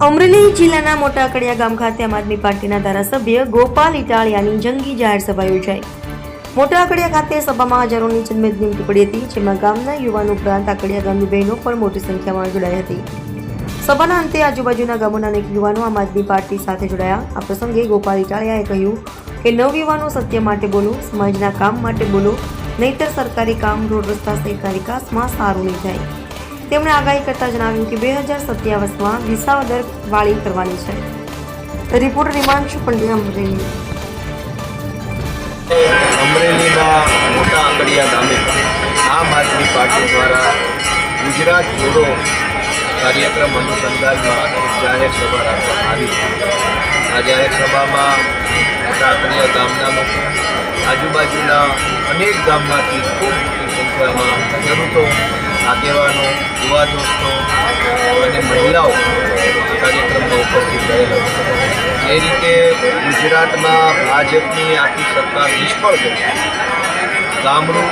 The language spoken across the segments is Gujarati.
ભરૂચ જિલ્લાના મોટા અકડિયા ગામ ખાતે આમ આદમી પાર્ટીના ધારાસભ્ય ગોપાલ ઇટાળિયાની જંગી જાહેર સભા યોજાઈ. મોટા અકડિયા ખાતે સભામાં હજારોની જનમેદની પડી હતી, જેમાં ગામના યુવાનો ઉપરાંત અકડિયા ગામની બહેનો પણ મોટી સંખ્યામાં જોડાઈ હતી. સભાના અંતે આજુબાજુના ગામોના અનેક યુવાનો આમ આદમી પાર્ટી સાથે જોડાયા. આ પ્રસંગે ગોપાલ ઇટાળિયાએ કહ્યું કે નવયુવાનો સત્ય માટે બોલો, સમાજના કામ માટે બોલો, નહીતર સરકારી કામ, રોડ રસ્તા સહિતના વિકાસમાં સારું નહીં થાય. તેમણે આગાહી કરતા જણાવ્યું કે બે હજાર સત્યાવીસમાં વિસાવદર વાળી કરવાની છે. રિપોર્ટર હિમાંશુ પંડ્યા, અમરેલી. અમરેલીમાં મોટા આંકડિયા ગામે આમ આદમી પાર્ટી દ્વારા ગુજરાત જોડો કાર્યક્રમ અનુસંધાનમાં જાહેર સભા રાખવામાં આવી. આ જાહેર સભામાં મોટા આંકડિયા ગામના લોકો, આજુબાજુના અનેક ગામમાંથી ખૂબ મોટી સંખ્યામાં ખેડૂતો આગેવાનો યુવા દોસ્તો અને મહિલાઓ કાર્યક્રમમાં ઉપસ્થિત રહેલો. એ રીતે ગુજરાતમાં ભાજપની આખી સરકાર નિષ્ફળ ગઈ. ગામડું,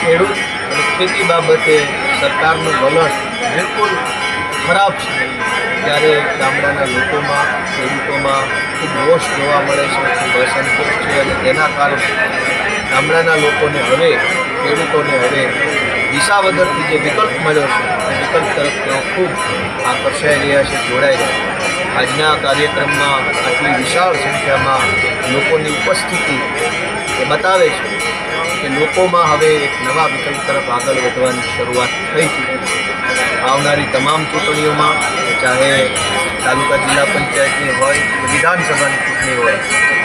ખેડૂત અને ખેતી બાબતે સરકારનું વલણ બિલકુલ ખરાબ છે. ત્યારે ગામડાના લોકોમાં, ખેડૂતોમાં ખૂબ રોષ જોવા મળે છે, ખૂબ અસંતોષ છે. અને તેના કારણે ગામડાના લોકોને હવે, ખેડૂતોને હવે વિસાવદરથી જે વિકલ્પ મળ્યો છે વિકલ્પ તરફ તેઓ ખૂબ આકર્ષાઈ રહ્યા છે, જોડાઈ રહ્યા છે. આજના કાર્યક્રમમાં આટલી વિશાળ સંખ્યામાં લોકોની ઉપસ્થિતિ એ બતાવે છે કે લોકોમાં હવે એક નવા વિકલ્પ તરફ આગળ વધવાની શરૂઆત થઈ છે. આવનારી તમામ ચૂંટણીઓમાં, ચાહે તાલુકા જિલ્લા પંચાયતની હોય કે વિધાનસભાની ચૂંટણી હોય,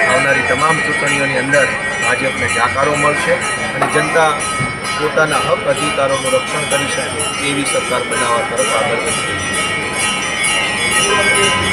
આવનારી તમામ ચૂંટણીઓની અંદર ભાજપને જાકારો મળશે અને જનતા પોતાના હક અધિકારોનું રક્ષણ કરી શકે એવી સરકાર બનાવવા તરફ આગળ વધી છે.